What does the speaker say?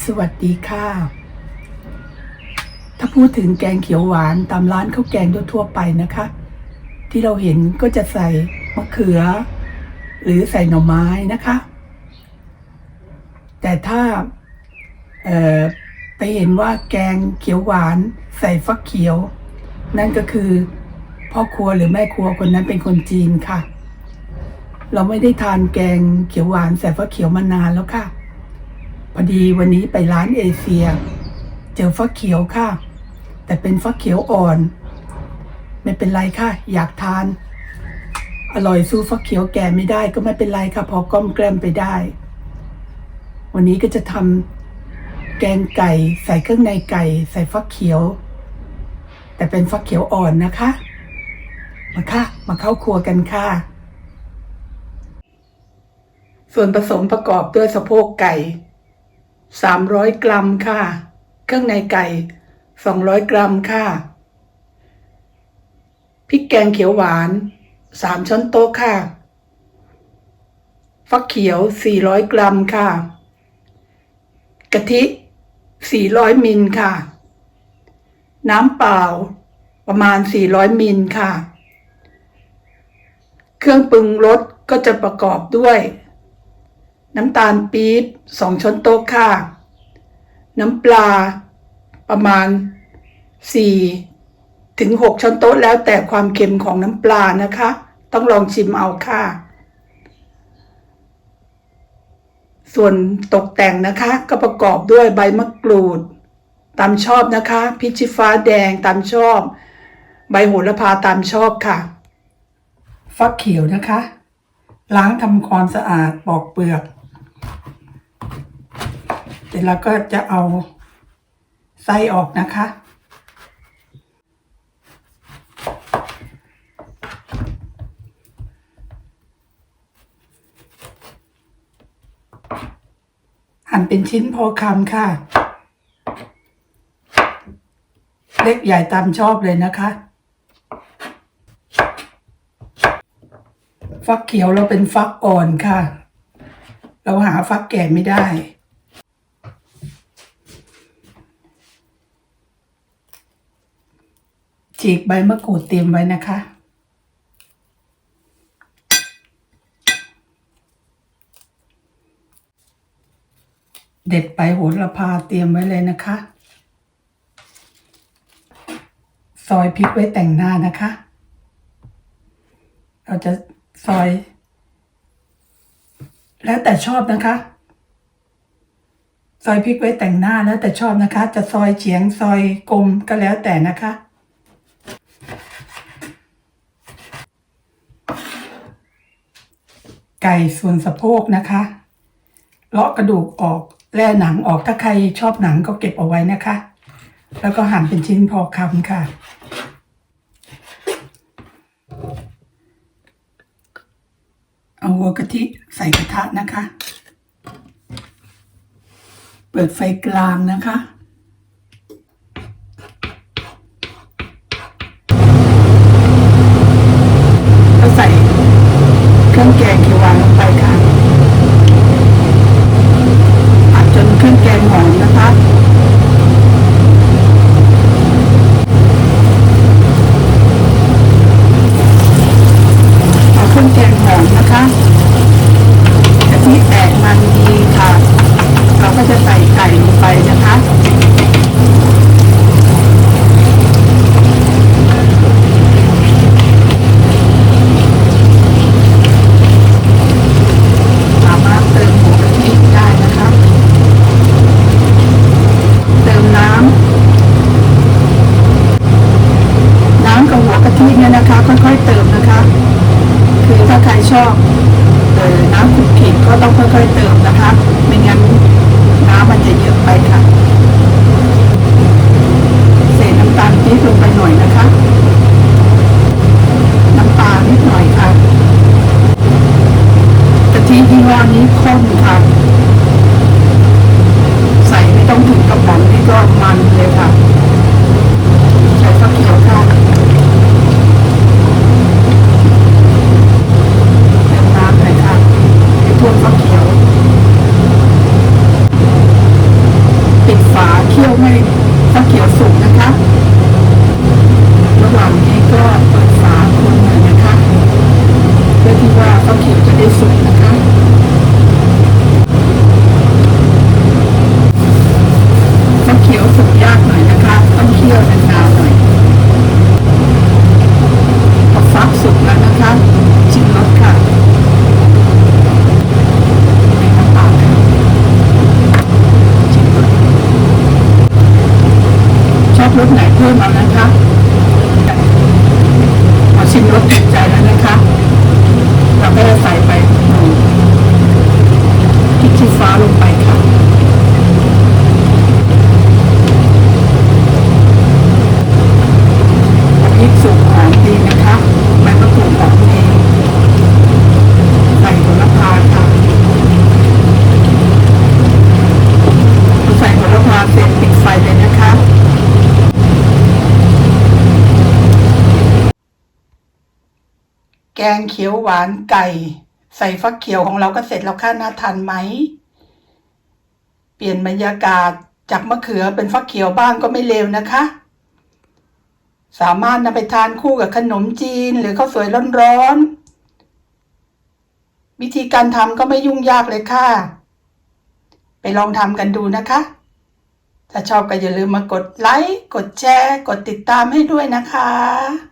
สวัสดีค่ะ ถ้าพูดถึงแกงเขียวหวานตามร้านข้าวแกงทั่วๆไปนะคะ ที่เราเห็นก็จะใส่มะเขือ หรือใส่หน่อไม้นะคะ แต่ถ้าไปเห็นว่าแกงเขียวหวานใส่ฟักเขียว นั่นก็คือพ่อครัวหรือแม่ครัวคนนั้นเป็นคนจีนค่ะ เราไม่ได้ทานแกงเขียวหวานใส่ฟักเขียวมานานแล้วค่ะ พอดีวันนี้ไปร้านเอเชีย เจอฟักเขียวค่ะ แต่เป็นฟักเขียวอ่อน ไม่เป็นไรค่ะ อยากทาน อร่อยสู้ฟักเขียวแก่ไม่ได้ก็ไม่เป็นไรค่ะ พอก้อมแกล้มไปได้ วันนี้ก็จะทำแกงไก่ใส่เครื่องในไก่ ใส่ฟักเขียว แต่เป็นฟักเขียวอ่อนนะคะ มาค่ะ มาเข้าครัวกันค่ะส่วนผสมประกอบด้วยสะโพกไก่ 300 กรัมค่ะ เครื่องในไก่ 200 กรัมค่ะ พริกแกงเขียวหวาน 3 ช้อนโต๊ะค่ะ ฟักเขียว 400 กรัมค่ะ กะทิ 400 มิลค่ะ น้ำเปล่าประมาณ 400 มิลค่ะ เครื่องปรุงรสก็จะประกอบด้วย น้ำตาลปี๊บสองช้อนโต๊ะค่ะ น้ำปลาประมาณสี่ถึงหกช้อนโต๊ะแล้วแต่ความเค็มของน้ำปลานะคะ ต้องลองชิมเอาค่ะ ส่วนตกแต่งนะคะก็ประกอบด้วยใบมะกรูด ตามชอบนะคะ พริกชี้ฟ้าแดงตามชอบ ใบโหระพาตามชอบค่ะ ฟักเขียวนะคะล้างทำความสะอาดปอกเปลือก จแล้วก็จะเอาไส้ออกนะคะ หั่นเป็นชิ้นพอคำค่ะ เล็กใหญ่ตามชอบเลยนะคะ ฟักเขียวเราเป็นฟักอ่อนค่ะ เราหาฟักแก่ไม่ได้ ฉีกใบมะกรูดเตรียมไว้นะคะ เด็ดใบโหระพาเตรียมไว้เลยนะคะ ซอยพริกไว้แต่งหน้านะคะ เราจะซอย แล้วแต่ชอบนะคะซอยพริกไว้แต่งหน้าแล้วแต่ชอบนะคะ จะซอยเฉียงซอยกลมก็แล้วแต่นะคะ ไก่ส่วนสะโพกนะคะเลาะกระดูกออกแล่หนังออกถ้าใครชอบหนังก็เก็บเอาไว้นะคะ แล้วก็หั่นเป็นชิ้นพอคำค่ะ เอาหัวกะทิใส่กระทะนะคะ เปิดไฟกลางนะคะก็ใส่เครื่องแกง ห้อนนี้ข้นค่ะ ใส่ไม่ต้องถึงกับดันนี่ก็มันเลยค่ะ รสไหนเพิ่มเอานะคะพอชิมรสติดใจแล้วนะคะ เราก็จะใส่ไปพริกชี้ฟ้าลงไปค่ะ พริกสุกหอมดีนะคะใบมะกรูดหอมดีใส่โหระพาค่ะพอใส่โหระพาเสร็จปิดไฟเลยนะคะ แกงเขียวหวานไก่ ใส่ฟักเขียวของเราก็เสร็จแล้วค่ะน่าทานไหม เปลี่ยนบรรยากาศจากมะเขือเป็นฟักเขียวบ้างก็ไม่เลวนะคะ สามารถนำไปทานคู่กับขนมจีนหรือข้าวสวยร้อนๆ วิธีการทำก็ไม่ยุ่งยากเลยค่ะ ไปลองทำกันดูนะคะ ถ้าชอบก็อย่าลืมมากดไลค์ กดแชร์ กดติดตามให้ด้วยนะคะ